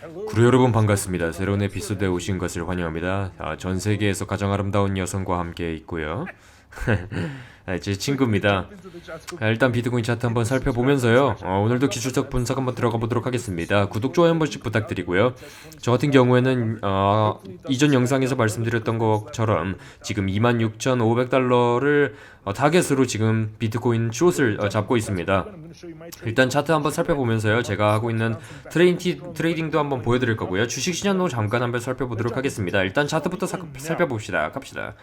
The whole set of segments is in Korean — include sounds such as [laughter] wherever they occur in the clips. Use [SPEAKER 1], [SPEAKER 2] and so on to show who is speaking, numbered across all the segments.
[SPEAKER 1] 구루 여러분 반갑습니다. 새로운 에피소드에 오신 것을 환영합니다. 아, 전 세계에서 가장 아름다운 여성과 함께 있고요. [laughs] 아, 제 친구입니다. 아, 일단 비트코인 차트 한번 살펴보면서요. 어, 오늘도 기술적 분석 한번 들어가 보도록 하겠습니다. 구독 좋아요 한 번씩 부탁드리고요. 저 같은 경우에는 어, 이전 영상에서 말씀드렸던 것처럼 지금 26,500달러를 어, 타겟으로 지금 비트코인 숏을 어, 잡고 있습니다. 일단 차트 한번 살펴보면서요. 제가 하고 있는 트레이티, 트레이딩도 한번 보여드릴 거고요. 주식 시장도 잠깐 한번 살펴보도록 하겠습니다. 일단 차트부터 사, 살펴봅시다. 갑시다.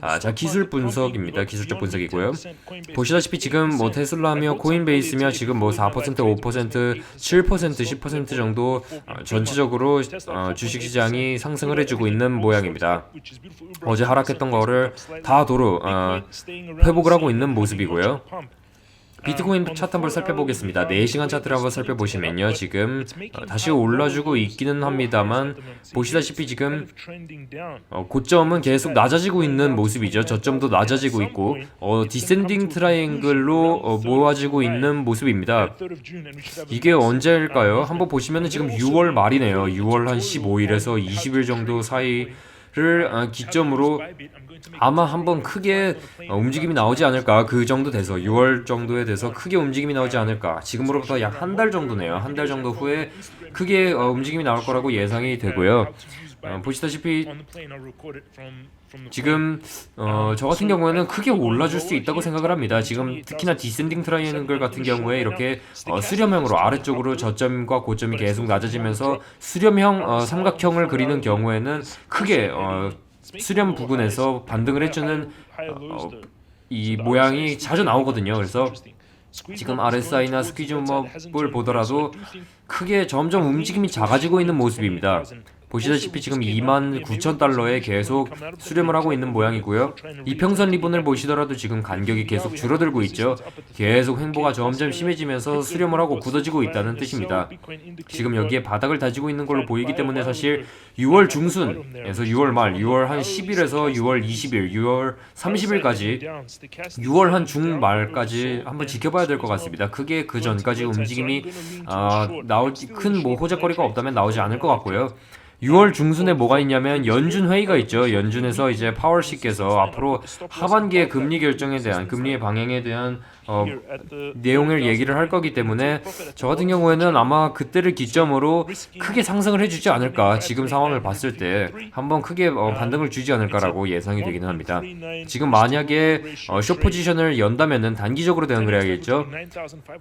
[SPEAKER 1] 아, 자 기술 분석입니다. 기술적 분석 이고요. 보시다시피 지금 뭐 테슬라며 코인베이스며 지금 뭐 4%, 5%, 7%, 10% 정도 어, 전체적으로 어, 주식 시장이 상승을 해주고 있는 모양입니다. 어제 하락했던 거를 다 도로 어, 회복을 하고 있는 모습이고요. 비트코인 차트 한번 살펴보겠습니다. 4시간 차트를 한번 살펴보시면요. 지금 어, 다시 올라주고 있기는 합니다만 보시다시피 지금 어, 고점은 계속 낮아지고 있는 모습이죠. 저점도 낮아지고 있고 어, 디센딩 트라이앵글로 어, 모아지고 있는 모습입니다. 이게 언제일까요? 한번 보시면은 지금 6월 말이네요. 6월 한 15일에서 20일 정도 사이를 어, 기점으로 아마 한번 크게 어, 움직임이 나오지 않을까. 그 정도 돼서 6월 정도에 돼서 크게 움직임이 나오지 않을까. 지금으로부터 약 한 달 정도네요. 한 달 정도 후에 크게 어, 움직임이 나올 거라고 예상이 되고요. 어, 보시다시피 지금 어, 저 같은 경우에는 크게 올라줄 수 있다고 생각을 합니다. 지금 특히나 디센딩 트라이앵글 같은 경우에 이렇게 어, 수렴형으로 아래쪽으로 저점과 고점이 계속 낮아지면서 수렴형 어, 삼각형을 그리는 경우에는 크게 어, 수렴 부근에서 반등을 해주는 어, 이 모양이 자주 나오거든요. 그래서 지금 RSI나 스퀴즈업을 보더라도 크게 점점 움직임이 작아지고 있는 모습입니다. 보시다시피 지금 2만 9천 달러에 계속 수렴을 하고 있는 모양이고요. 이평선 리본을 보시더라도 지금 간격이 계속 줄어들고 있죠. 계속 횡보가 점점 심해지면서 수렴을 하고 굳어지고 있다는 뜻입니다. 지금 여기에 바닥을 다지고 있는 걸로 보이기 때문에 사실 6월 중순에서 6월 말, 6월 한 10일에서 6월 20일, 6월 30일까지 6월 한 중말까지 한번 지켜봐야 될 것 같습니다. 크게 그 전까지 움직임이 아, 나올 큰 뭐 호재거리가 없다면 나오지 않을 것 같고요. 6월 중순에 뭐가 있냐면 연준 회의가 있죠. 연준에서 이제 파월 씨께서 앞으로 하반기의 금리 결정에 대한 금리의 방향에 대한 어, 내용을 얘기를 할 거기 때문에 저 같은 경우에는 아마 그때를 기점으로 크게 상승을 해주지 않을까 지금 상황을 봤을 때 한번 크게 어, 반등을 주지 않을까라고 예상이 되기는 합니다. 지금 만약에 어, 숏 포지션을 연다면은 단기적으로 대응을 해야겠죠.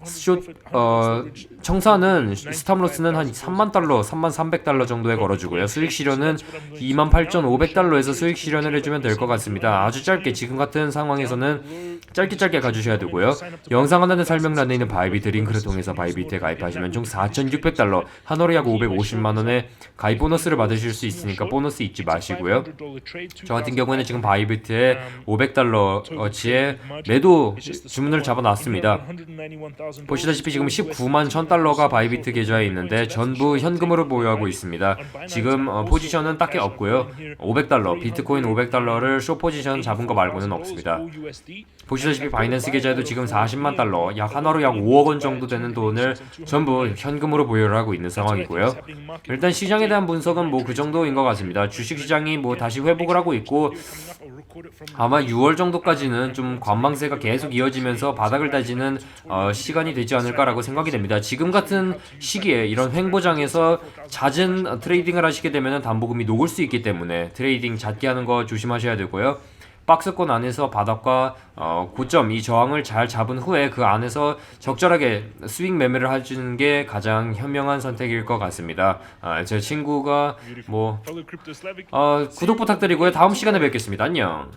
[SPEAKER 1] 숏 어, 청사는 스탑로스는 한 3만 달러, 3만 300 달러 정도에 걸어주고요. 수익 실현은 2만 8,500달러에서 수익 실현을 해주면 될 것 같습니다. 아주 짧게 지금 같은 상황에서는 짧게 짧게 가주셔야 되고요. 영상 하나는 설명란에 있는 바이비트 링크를 통해서 바이비트에 가입하시면 총 4,600달러, 한 월에 약 550만 원의 가입 보너스를 받으실 수 있으니까 보너스 잊지 마시고요. 저 같은 경우에는 지금 바이비트에 500달러어치의 매도 주문을 잡아놨습니다. 보시다시피 지금 19만 1000달러가 바이비트 계좌에 있는데 전부 현금으로 보유하고 있습니다. 지금 어, 포지션은 딱히 없고요. 500달러, 비트코인 500달러를 쇼 포지션 잡은 거 말고는 없습니다. 보시다시피 바이낸스 계좌에도 지금 40만 달러, 약 한화로 약 5억 원 정도 되는 돈을 전부 현금으로 보유를 하고 있는 상황이고요. 일단 시장에 대한 분석은 뭐 그 정도인 것 같습니다. 주식 시장이 뭐 다시 회복을 하고 있고 아마 6월 정도까지는 좀 관망세가 계속 이어지면서 바닥을 다지는 어, 시간이 되지 않을까라고 생각이 됩니다. 지금 같은 시기에 이런 횡보장에서 잦은 트레이딩을 하시게 되면 담보금이 녹을 수 있기 때문에 트레이딩 잦게 하는 거 조심하셔야 되고요. 박스권 안에서 바닥과 어, 고점 이 저항을 잘 잡은 후에 그 안에서 적절하게 스윙 매매를 해주는 게 가장 현명한 선택일 것 같습니다. 아, 제 친구가 뭐 어, 구독 부탁드리고요. 다음 시간에 뵙겠습니다. 안녕.